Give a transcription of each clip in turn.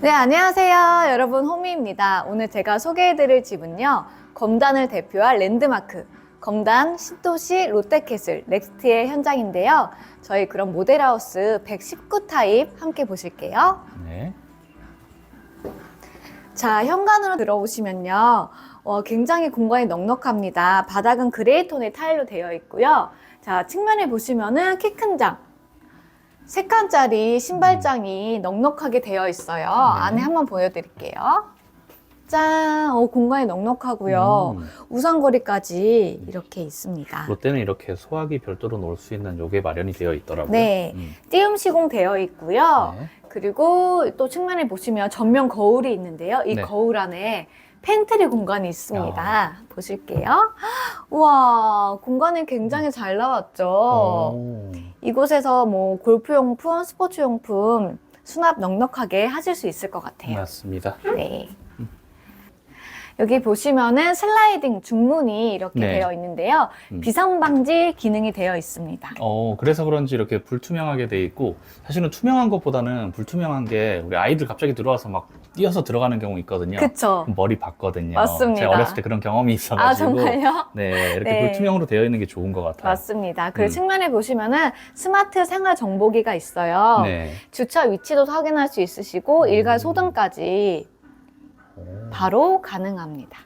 네, 안녕하세요. 여러분, 호미입니다. 오늘 제가 소개해드릴 집은요, 검단을 대표할 랜드마크, 검단 신도시 롯데캐슬 넥스트의 현장인데요. 저희 그런 모델하우스 119 타입 함께 보실게요. 네. 자, 현관으로 들어오시면요. 어, 굉장히 공간이 넉넉합니다. 바닥은 그레이 톤의 타일로 되어 있고요. 자, 측면에 보시면은 키 큰 장. 세 칸짜리 신발장이 넉넉하게 되어 있어요. 안에 한번 보여드릴게요. 짠! 어, 공간이 넉넉하고요. 음, 우산거리까지 이렇게 있습니다. 롯데는 이렇게 소화기 별도로 놓을 수 있는 요게 마련이 되어 있더라고요. 네. 음, 띄움 시공 되어 있고요. 네. 그리고 또 측면에 보시면 전면 거울이 있는데요. 이 네. 거울 안에 팬트리 공간이 있습니다. 보실게요. 우와, 공간이 굉장히 잘 나왔죠. 오. 이곳에서 뭐 골프 용품, 스포츠 용품 수납 넉넉하게 하실 수 있을 것 같아요. 맞습니다. 네. 여기 보시면은 슬라이딩 중문이 이렇게 네. 되어 있는데요. 음. 비상 방지 기능이 되어 있습니다. 어, 그래서 그런지 이렇게 불투명하게 돼 있고 사실은 투명한 것보다는 불투명한 게 우리 아이들 갑자기 들어와서 막 뛰어서 들어가는 경우 있거든요. 그쵸? 머리 봤거든요. 맞습니다. 제가 어렸을 때 그런 경험이 아, 있어가지고 정말요? 네 이렇게 네. 불투명으로 되어 있는 게 좋은 것 같아요. 맞습니다. 그리고 음. 측면에 보시면은 스마트 생활 정보기가 있어요. 네. 주차 위치도 확인할 수 있으시고 음. 일괄 소등까지 오, 바로 가능합니다.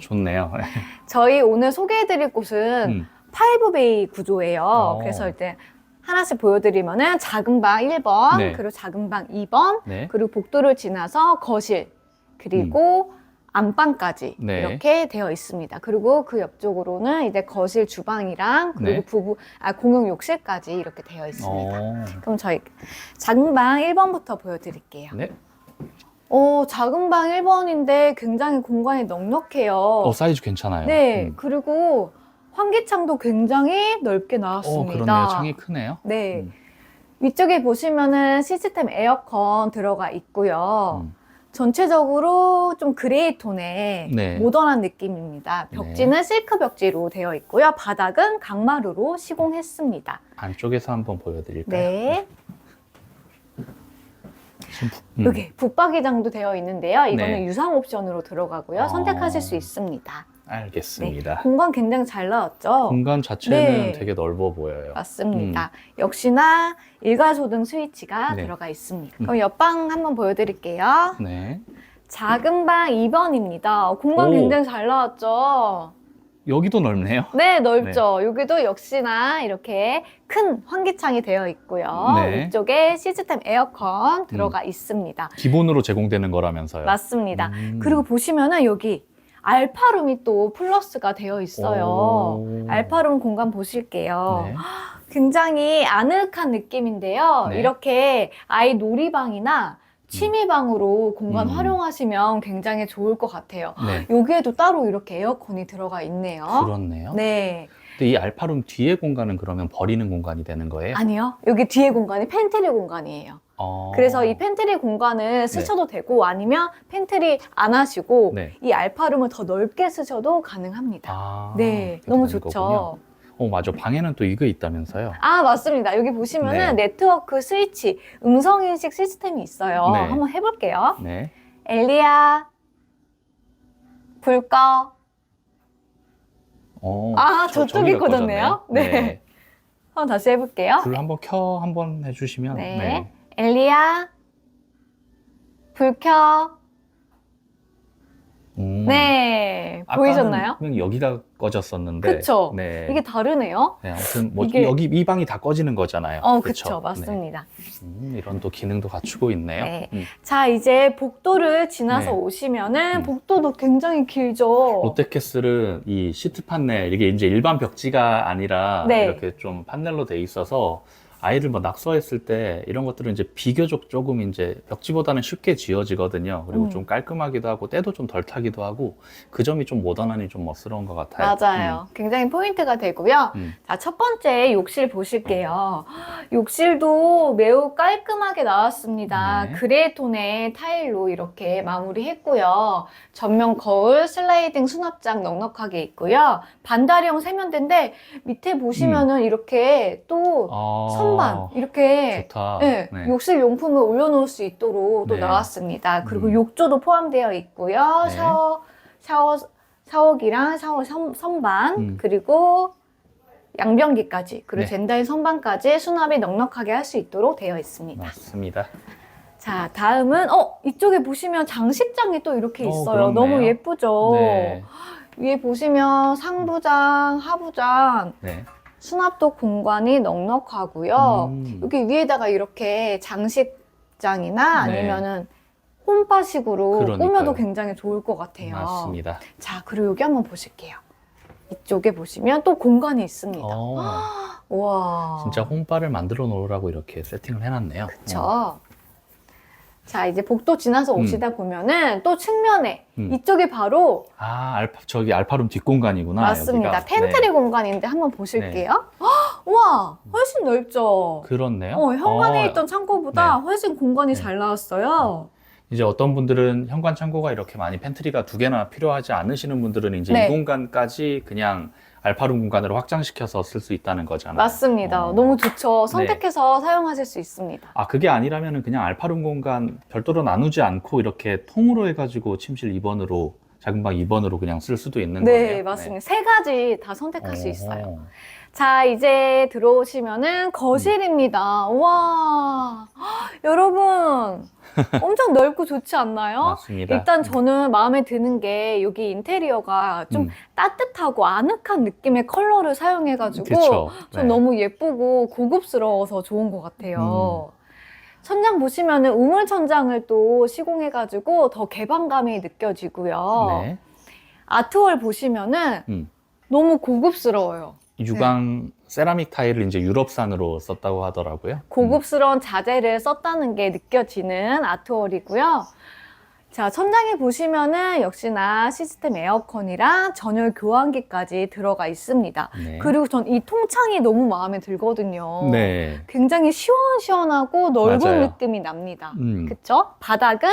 좋네요. 저희 오늘 소개해드릴 곳은 음, 파이브베이 구조예요. 어. 그래서 이제 하나씩 보여드리면은 작은 방 1번, 네. 그리고 작은 방 2번, 네. 그리고 복도를 지나서 거실, 그리고 안방까지 네. 이렇게 되어 있습니다. 그리고 그 옆쪽으로는 이제 거실 주방이랑 그리고 네. 부부 아 공용 욕실까지 이렇게 되어 있습니다. 어, 그럼 저희 작은 방 1번부터 보여드릴게요. 네. 어, 작은 방 1번인데 굉장히 공간이 넉넉해요. 어, 사이즈 괜찮아요. 네, 음. 그리고 환기창도 굉장히 넓게 어, 나왔습니다. 그렇네요. 창이 크네요. 네. 음. 위쪽에 보시면은 시스템 에어컨 들어가 있고요. 음. 전체적으로 좀 그레이 톤의 네. 모던한 느낌입니다. 벽지는 실크 벽지로 되어 있고요. 바닥은 강마루로 시공했습니다. 안쪽에서 한번 보여드릴까요? 네. 부- 음. 여기 붙박이장도 되어 있는데요. 이거는 네. 유상 옵션으로 들어가고요. 어. 선택하실 수 있습니다. 알겠습니다. 공간 굉장히 잘 나왔죠? 공간 자체는 네. 되게 넓어 보여요. 맞습니다. 역시나 일괄소등 스위치가 음. 네. 들어가 있습니다. 음. 그럼 옆방 한번 보여드릴게요. 네. 작은 방 2번입니다. 공간 오. 굉장히 잘 나왔죠? 여기도 넓네요. 네, 넓죠. 여기도 역시나 이렇게 큰 환기창이 되어 있고요. 네. 위쪽에 시스템 에어컨 들어가 있습니다. 기본으로 제공되는 거라면서요. 맞습니다. 음. 그리고 보시면은 여기 알파룸이 또 플러스가 되어 있어요. 오. 알파룸 공간 보실게요. 네. 굉장히 아늑한 느낌인데요. 네. 이렇게 아이 놀이방이나 취미방으로 공간 음. 활용하시면 굉장히 좋을 것 같아요. 네. 여기에도 따로 이렇게 에어컨이 들어가 있네요. 그렇네요. 네. 근데 이 알파룸 뒤에 공간은 그러면 버리는 공간이 되는 거예요? 아니요. 여기 뒤에 공간이 팬트리 공간이에요. 어. 그래서 이 팬트리 공간을 쓰셔도 되고 아니면 팬트리 안 하시고 네. 이 알파룸을 더 넓게 쓰셔도 가능합니다. 아, 네. 그렇게 너무 되는 좋죠. 거군요. 어, 맞아. 방에는 또 이거 있다면서요. 아, 맞습니다. 여기 보시면은 네트워크 스위치, 음성인식 시스템이 있어요. 네. 한번 해볼게요. 네. 엘리야, 불 꺼. 어, 아, 저- 저쪽이 저기가 꺼졌네요? 꺼졌네요. 네. 네. 한번 다시 해볼게요. 불 한번 켜 한번 해주시면. 네. 엘리야, 불 켜. 음. 네. 아까는 보이셨나요? 그냥 여기가 꺼졌었는데. 그쵸? 네. 이게 다르네요. 네, 아무튼 뭐 이게- 여기 이 방이 다 꺼지는 거잖아요. 어, 그쵸? 그쵸. 맞습니다. 네. 음, 이런 또 기능도 갖추고 있네요. 네. 음. 자, 이제 복도를 지나서 네. 오시면은 음. 복도도 굉장히 길죠. 롯데캐슬은 이 시트 판넬 이게 이제 일반 벽지가 아니라 네. 이렇게 좀 판넬로 돼 있어서 아이를 뭐 낙서했을 때 이런 것들은 이제 비교적 조금 이제 벽지보다는 쉽게 지어지거든요. 그리고 음. 좀 깔끔하기도 하고 때도 좀 덜 타기도 하고 그 점이 좀 모던하니 좀 멋스러운 것 같아요. 맞아요. 굉장히 포인트가 되고요. 음. 자, 첫 번째 욕실 보실게요. 욕실도 매우 깔끔하게 나왔습니다. 네. 그레이 톤의 타일로 이렇게 마무리했고요. 전면 거울, 슬라이딩 수납장 넉넉하게 있고요. 반다리형 세면대인데 밑에 보시면은 이렇게 또 아, 선반 이렇게 좋다. 네, 욕실 용품을 올려놓을 수 있도록 또 네. 나왔습니다. 그리고 음. 욕조도 포함되어 있고요. 네. 샤워, 샤워, 샤워기랑 샤워 선, 선반, 음. 그리고 양변기까지, 그리고 네. 젠다인 선반까지 수납이 넉넉하게 할 수 있도록 되어 있습니다. 맞습니다. 자, 다음은, 어, 이쪽에 보시면 장식장이 또 이렇게 어, 있어요. 그렇네요. 너무 예쁘죠? 네. 위에 보시면 상부장, 하부장, 네. 수납도 공간이 넉넉하고요. 음. 여기 위에다가 이렇게 장식장이나 네. 아니면은 홈파식으로 그러니까요. 꾸며도 굉장히 좋을 것 같아요. 맞습니다. 자, 그리고 여기 한번 보실게요. 이쪽에 보시면 또 공간이 있습니다. 어, 와. 진짜 홈바를 만들어 놓으라고 이렇게 세팅을 해놨네요. 그쵸. 어. 자, 이제 복도 지나서 음. 오시다 보면은 또 측면에 음. 이쪽에 바로 아, 알파, 저기 알파룸 뒷공간이구나. 맞습니다. 여기가. 팬트리 네. 공간인데 한번 보실게요. 헉, 우와, 훨씬 넓죠? 그렇네요. 어, 현관에 어, 있던 창고보다 훨씬 공간이 네. 잘 나왔어요. 이제 어떤 분들은 현관 창고가 이렇게 많이 팬트리가 두 개나 필요하지 않으시는 분들은 이제 네. 이 공간까지 그냥 알파룸 공간으로 확장시켜서 쓸 수 있다는 거잖아요. 맞습니다. 어. 너무 좋죠. 선택해서 사용하실 수 있습니다. 아 그게 아니라면은 그냥 알파룸 공간 별도로 나누지 않고 이렇게 통으로 해가지고 침실 2번으로 작은 방 2번으로 그냥 쓸 수도 있는 네, 거예요. 맞습니다. 세 가지 다 선택할 수 어. 있어요. 자, 이제 들어오시면은 거실입니다. 와, 여러분, 엄청 넓고 좋지 않나요? 맞습니다. 일단 저는 마음에 드는 게 여기 인테리어가 좀 음, 따뜻하고 아늑한 느낌의 컬러를 사용해가지고 그쵸. 좀 네. 너무 예쁘고 고급스러워서 좋은 것 같아요. 음. 천장 보시면은 우물 천장을 또 시공해가지고 더 개방감이 느껴지고요. 네. 아트월 보시면은 음. 너무 고급스러워요. 유광 세라믹 타일을 이제 유럽산으로 썼다고 하더라고요. 고급스러운 자재를 썼다는 게 느껴지는 아트월이고요. 자, 천장에 보시면은 역시나 시스템 에어컨이랑 전열 교환기까지 들어가 있습니다. 음. 네. 그리고 전 이 통창이 너무 마음에 들거든요. 네. 굉장히 시원시원하고 넓은 맞아요. 느낌이 납니다. 음. 그쵸? 바닥은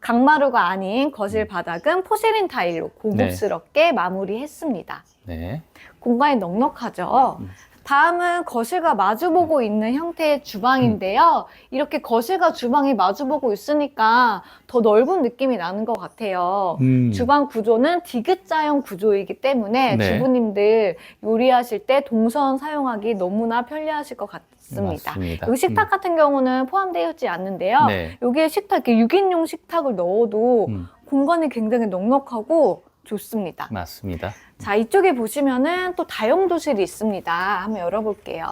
강마루가 아닌 거실 바닥은 포세린 타일로 고급스럽게 마무리했습니다. 네. 공간이 넉넉하죠. 음. 다음은 거실과 마주보고 있는 형태의 주방인데요. 이렇게 거실과 주방이 마주보고 있으니까 더 넓은 느낌이 나는 것 같아요. 음. 주방 구조는 디귿자형 구조이기 때문에 네. 주부님들 요리하실 때 동선 사용하기 너무나 편리하실 것 같습니다. 맞습니다. 여기 식탁 같은 경우는 포함되어 있지 않는데요. 음. 네. 여기에 식탁, 이렇게 6인용 식탁을 넣어도 음, 공간이 굉장히 넉넉하고 좋습니다. 맞습니다. 자, 이쪽에 보시면은 또 다용도실이 있습니다. 한번 열어볼게요.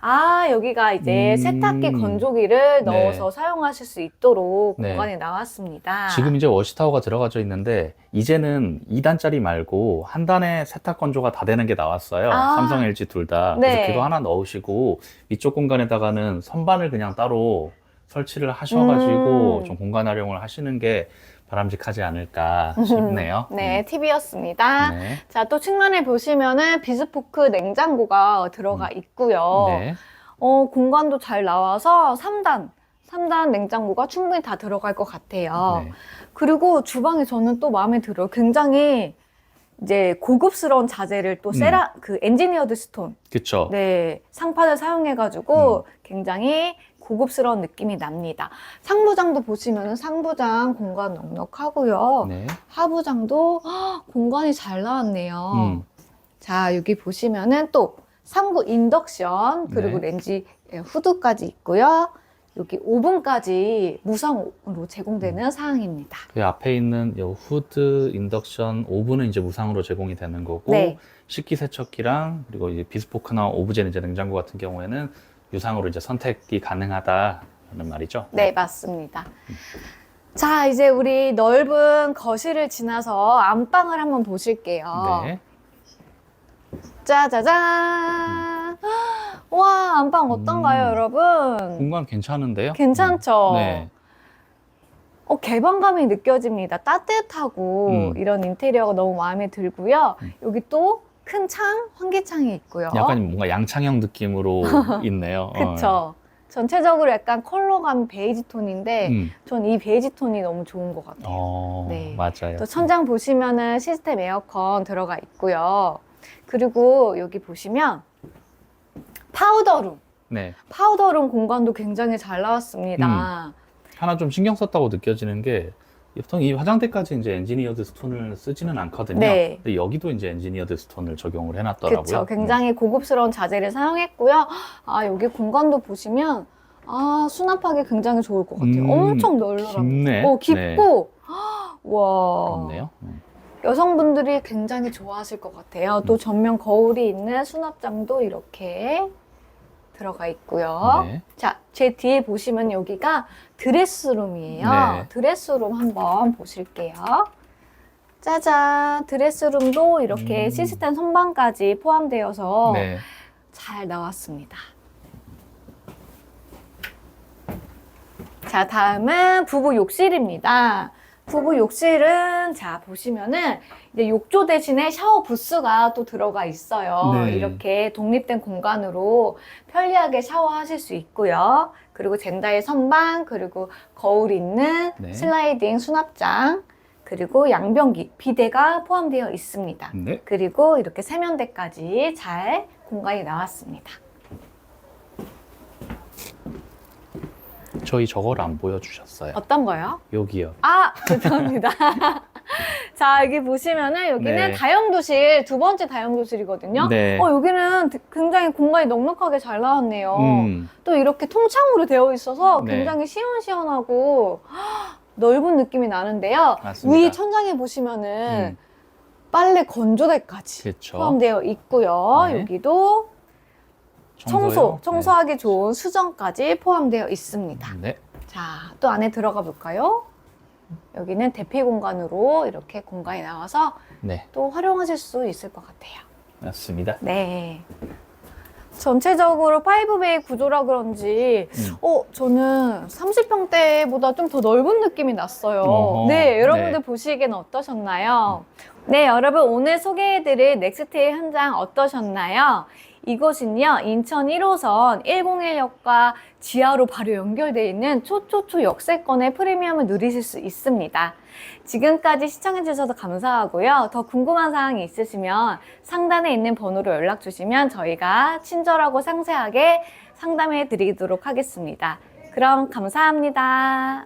아, 여기가 이제 음. 세탁기 건조기를 네. 넣어서 사용하실 수 있도록 네. 공간이 나왔습니다. 지금 이제 워시타워가 들어가져 있는데 이제는 2단짜리 말고 한 단에 세탁 건조가 다 되는 게 나왔어요. 아. 삼성, LG 둘 다. 그래서 네. 그거 하나 넣으시고 이쪽 공간에다가는 선반을 그냥 따로 설치를 하셔가지고 음. 좀 공간 활용을 하시는 게 바람직하지 않을까 싶네요. 네, 팁이었습니다. 음. 네. 자, 또 측면에 보시면은 비스포크 냉장고가 들어가 있고요. 네. 어, 공간도 잘 나와서 3단, 3단 냉장고가 충분히 다 들어갈 것 같아요. 네. 그리고 주방에 저는 또 마음에 들어요. 굉장히 이제 고급스러운 자재를 또 음. 세라, 그 엔지니어드 스톤, 그쵸. 네, 상판을 사용해가지고 음. 굉장히 고급스러운 느낌이 납니다. 상부장도 보시면은 상부장 공간 넉넉하고요. 네. 하부장도 헉, 공간이 잘 나왔네요. 음. 자, 여기 보시면은 또 상부 인덕션 그리고 네. 렌지 예, 후드까지 있고요. 여기 오븐까지 무상으로 제공되는 사항입니다. 그 앞에 있는 요 후드, 인덕션, 오븐은 이제 무상으로 제공이 되는 거고 네. 식기세척기랑 그리고 이제 비스포크나 오브젠 이제 냉장고 같은 경우에는 유상으로 이제 선택이 가능하다는 말이죠. 네, 맞습니다. 자, 이제 우리 넓은 거실을 지나서 안방을 한번 보실게요. 네. 짜자잔! 와, 안방 어떤가요, 음. 여러분? 공간 괜찮은데요? 괜찮죠? 네. 어, 개방감이 느껴집니다. 따뜻하고 음. 이런 인테리어가 너무 마음에 들고요. 음. 여기 또 큰 창, 환기창이 있고요. 약간 뭔가 양창형 느낌으로 있네요. 어. 그쵸. 전체적으로 약간 컬러감 베이지 톤인데 음. 전 이 베이지 톤이 너무 좋은 것 같아요. 어, 네. 맞아요. 또 천장 보시면은 시스템 에어컨 들어가 있고요. 그리고 여기 보시면 파우더룸. 네. 파우더룸 공간도 굉장히 잘 나왔습니다. 하나 좀 신경 썼다고 느껴지는 게 보통 이 화장대까지 이제 엔지니어드 스톤을 쓰지는 않거든요. 네. 근데 여기도 이제 엔지니어드 스톤을 적용을 해놨더라고요. 그렇죠. 굉장히 고급스러운 자재를 사용했고요. 아 여기 공간도 보시면 아 수납하기 굉장히 좋을 것 같아요. 음, 엄청 넓더라고요. 깊네. 어 깊고 와 그렇네요. 음. 여성분들이 굉장히 좋아하실 것 같아요. 또 전면 거울이 있는 수납장도 이렇게 들어가 있고요. 네. 자, 제 뒤에 보시면 여기가 드레스룸이에요. 네. 드레스룸 한번 보실게요. 짜잔, 드레스룸도 이렇게 음. 시스템 선반까지 포함되어서 네. 잘 나왔습니다. 자, 다음은 부부 욕실입니다. 부부 욕실은 자 보시면은 이제 욕조 대신에 샤워 부스가 또 들어가 있어요. 네. 이렇게 독립된 공간으로 편리하게 샤워하실 수 있고요. 그리고 젠다의 선반 그리고 거울 있는 네. 슬라이딩 수납장 그리고 양변기 비데가 포함되어 있습니다. 네. 그리고 이렇게 세면대까지 잘 공간이 나왔습니다. 저희 저걸 안 보여주셨어요. 어떤 거요? 여기요. 아, 죄송합니다. 자, 여기 보시면은 여기는 네. 다용도실, 두 번째 다용도실이거든요. 네. 어, 여기는 굉장히 공간이 넉넉하게 잘 나왔네요. 음. 또 이렇게 통창으로 되어 있어서 네. 굉장히 시원시원하고 넓은 느낌이 나는데요. 맞습니다. 위 천장에 보시면은 음. 빨래 건조대까지 그렇죠. 포함되어 있고요. 네. 여기도 청소, 청소요? 청소하기 좋은 수정까지 포함되어 있습니다. 네. 자, 또 안에 들어가 볼까요? 여기는 대피 공간으로 이렇게 공간이 나와서 네. 또 활용하실 수 있을 것 같아요. 맞습니다. 네. 전체적으로 5베이 구조라 그런지, 음. 어, 저는 30평대보다 좀 더 넓은 느낌이 났어요. 어허, 네, 여러분들 네. 보시기에는 어떠셨나요? 네, 여러분 오늘 소개해드릴 넥스트의 현장 어떠셨나요? 이곳은요, 인천 1호선 101역과 지하로 바로 연결되어 있는 초초초 역세권의 프리미엄을 누리실 수 있습니다. 지금까지 시청해주셔서 감사하고요. 더 궁금한 사항이 있으시면 상단에 있는 번호로 연락 주시면 저희가 친절하고 상세하게 상담해 드리도록 하겠습니다. 그럼 감사합니다.